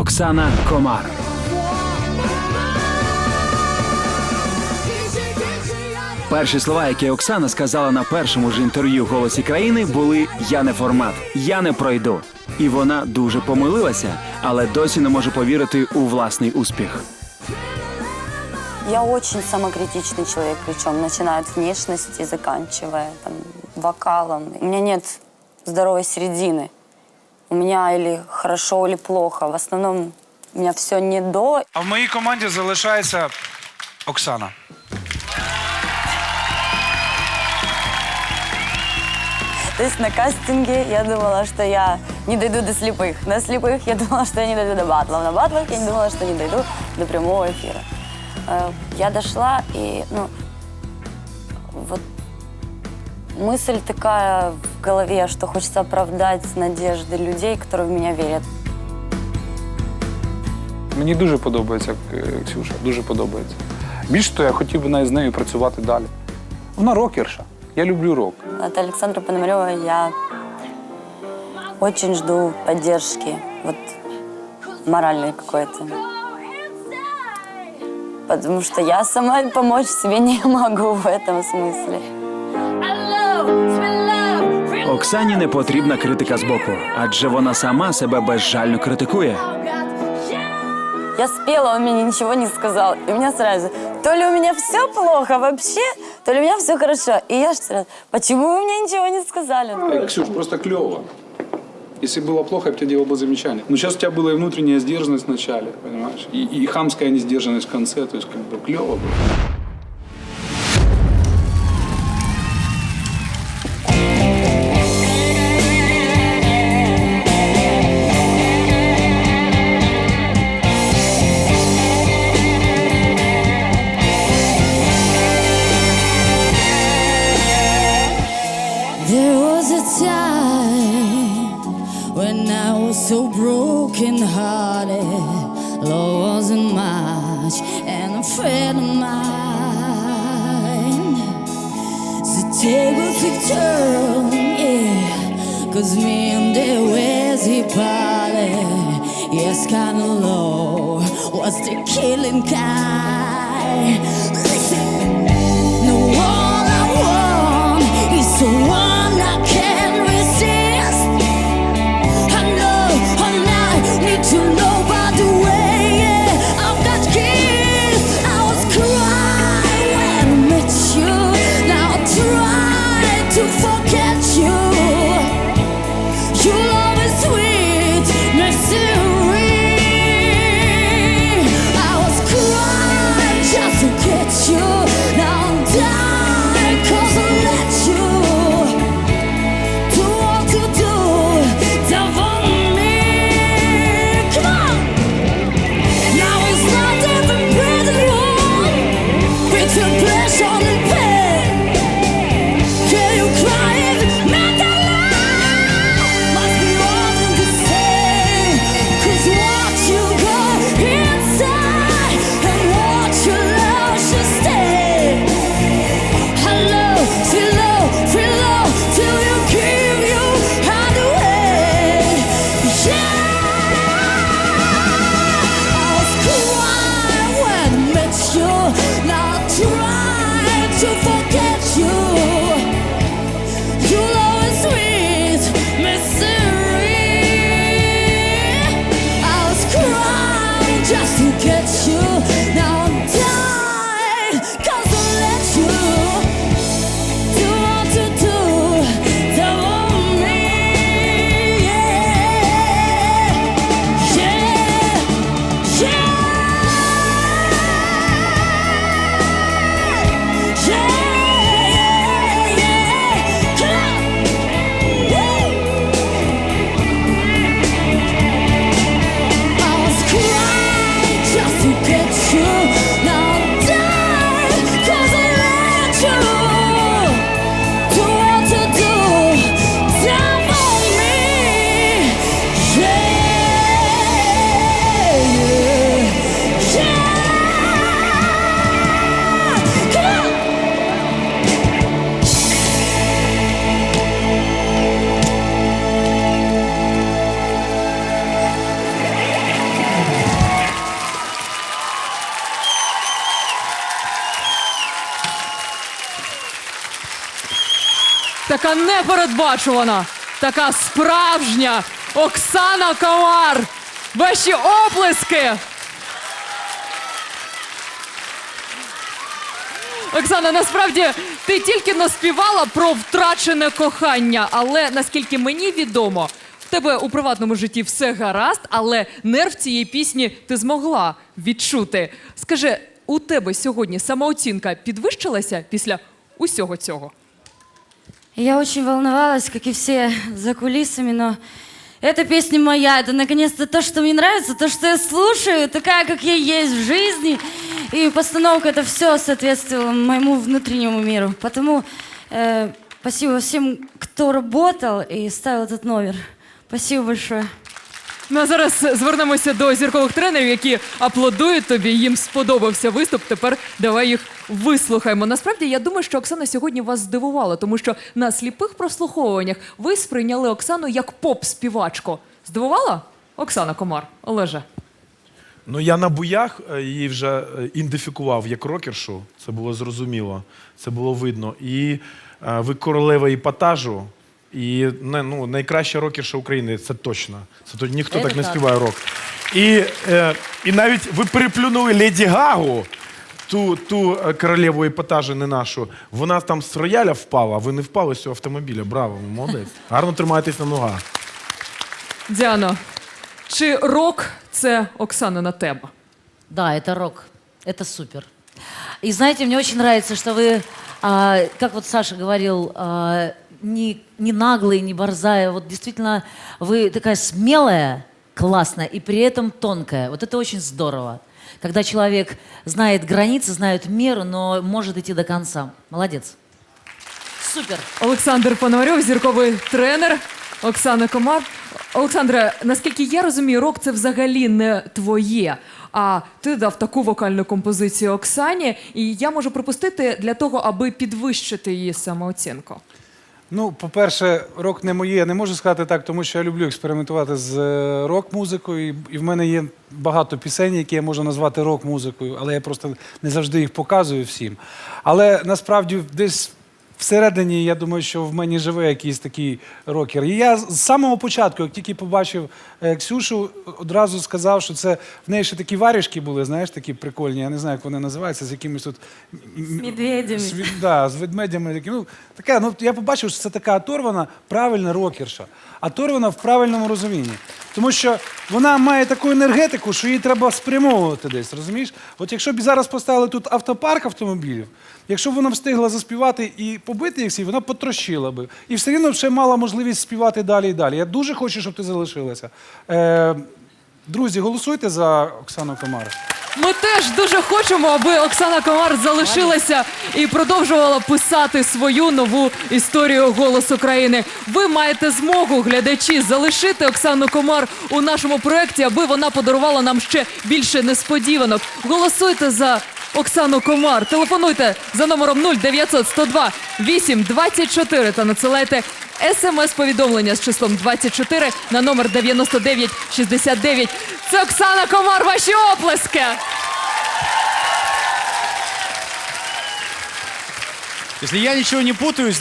Оксана Комар. Перші слова, які Оксана сказала на першому ж інтерв'ю голосі країни, були Я не формат, я не пройду. І вона дуже помилилася, але досі не може повірити у власний успіх. Я очень самокритичный человек, причем начиная от внешности, заканчивая там, вокалом. У меня нет здоровой середины У меня или хорошо, или плохо. В основном у меня все не до. А в моїй команді залишається Оксана. То есть на кастинге я думала, что я не дойду до слепых. На слепых я думала, что я не дойду до батлов. На батлах я не думала, что не дойду до прямого эфира. Э, Я дошла, и, ну, вот мысль такая в голове, что хочется оправдать надежды людей, которые в меня верят. Мені дуже подобається е, Ксюша, дуже подобається. Більше того, я хотів би навіть з нею працювати далі. Вона рокерша. Я люблю рок. От Александра Пономарева я очень жду поддержки, вот моральной какой-то. Потому что я сама помочь себе не могу в этом смысле. Оксані не потрібна критика з боку, адже вона сама себе безжально критикує. Я спела, он мне ничего не сказал. И у меня сразу, то ли у меня все плохо вообще, то ли у меня все хорошо. И я ж сразу, почему вы мне ничего не сказали? Э, Ксюш, просто клево. Если было плохо, я бы тебе делал бы замечание. Но сейчас у тебя была и внутренняя сдержанность в начале, понимаешь? И, и хамская несдержанность в конце. То есть как бы клево было. Tables took turn, yeah. Cause me and the he parted. Yes, kinda low was the killing kind. Listen. No all I want is the one така непередбачувана, така справжня Оксана Комар. Ваші оплески! Оксана, насправді ти тільки наспівала про втрачене кохання, але наскільки мені відомо, в тебе у приватному житті все гаразд, але нерв цієї пісні ти змогла відчути. Скажи, у тебе сьогодні самооцінка підвищилася після усього цього? Я очень волновалась, как и все за кулисами, но эта песня моя. Это наконец-то то, что мне нравится, то, что я слушаю, такая, как я есть в жизни. И постановка это все соответствовало моему внутреннему миру. Потому э, спасибо всем, кто работал и ставил этот номер. Спасибо большое. Ну а зараз звернемося до зіркових тренерів, які аплодують тобі. Їм сподобався виступ. Тепер давай їх вислухаємо. Насправді я думаю, що Оксана сьогодні вас здивувала, тому що на сліпих прослуховуваннях ви сприйняли Оксану як поп-співачку. Здивувала Оксана Комар? Олеже. Ну, я на буях е, її вже е, ідентифікував як рокершу. Це було зрозуміло, це було видно. І е, ви королева епатажу, і не, ну, найкраща рокерша України, це точно. Це тут ніхто Це так не так. співає рок. І, е, і навіть ви переплюнули Леді Гагу, ту, ту е, королеву епатажу, не нашу. Вона там з рояля впала, а ви не впали з цього автомобіля. Браво, ви молодець. Гарно тримаєтесь на ногах. Діано, чи рок це Оксанина тема? Да, это рок. Это супер. И знаете, мне очень нравится, что вы, а, как вот Саша говорил, а, не, не наглые, не борзая. Вот действительно, вы такая смелая, классная и при этом тонкая. Вот это очень здорово. Когда человек знает границы, знает меру, но может идти до конца. Молодец. Супер. Олександр Пономарьов, зірковий тренер Оксана Комар. Олександре, наскільки я розумію, рок це взагалі не твоє. А ти дав таку вокальну композицію Оксані, і я можу припустити для того, аби підвищити її самооцінку. Ну, по-перше, рок не моє. Я не можу сказати так, тому що я люблю експериментувати з е, рок-музикою. І- І в мене є багато пісень, які я можу назвати рок-музикою, але я просто не завжди їх показую всім. Але насправді десь. Всередині, я думаю, що в мені живе якийсь такий рокер. І я з самого початку, як тільки побачив е, Ксюшу, одразу сказав, що це в неї ще такі варішки були, знаєш, такі прикольні. Я не знаю, як вони називаються, з якимись тут медведями. з, да, з ведмедями. Ну, така, ну, я побачив, що це така оторвана, правильна рокерша. Оторвана в правильному розумінні. Тому що вона має таку енергетику, що її треба спрямовувати десь, розумієш? От якщо б зараз поставили тут автопарк автомобілів, якщо б вона встигла заспівати і побити їх всі, вона потрощила би. І все рівно ще мала можливість співати далі і далі. Я дуже хочу, щоб ти залишилася. Е, друзі, голосуйте за Оксану Комару. Ми теж дуже хочемо, аби Оксана Комар залишилася і продовжувала писати свою нову історію «Голос України». Ви маєте змогу, глядачі, залишити Оксану Комар у нашому проєкті, аби вона подарувала нам ще більше несподіванок. Голосуйте за Оксану Комар. Телефонуйте за номером 0900 102 824 та надсилайте смс-повідомлення з числом 24 на номер 9969. Це Оксана Комар. Ваші оплески! Если я ничего не путаю,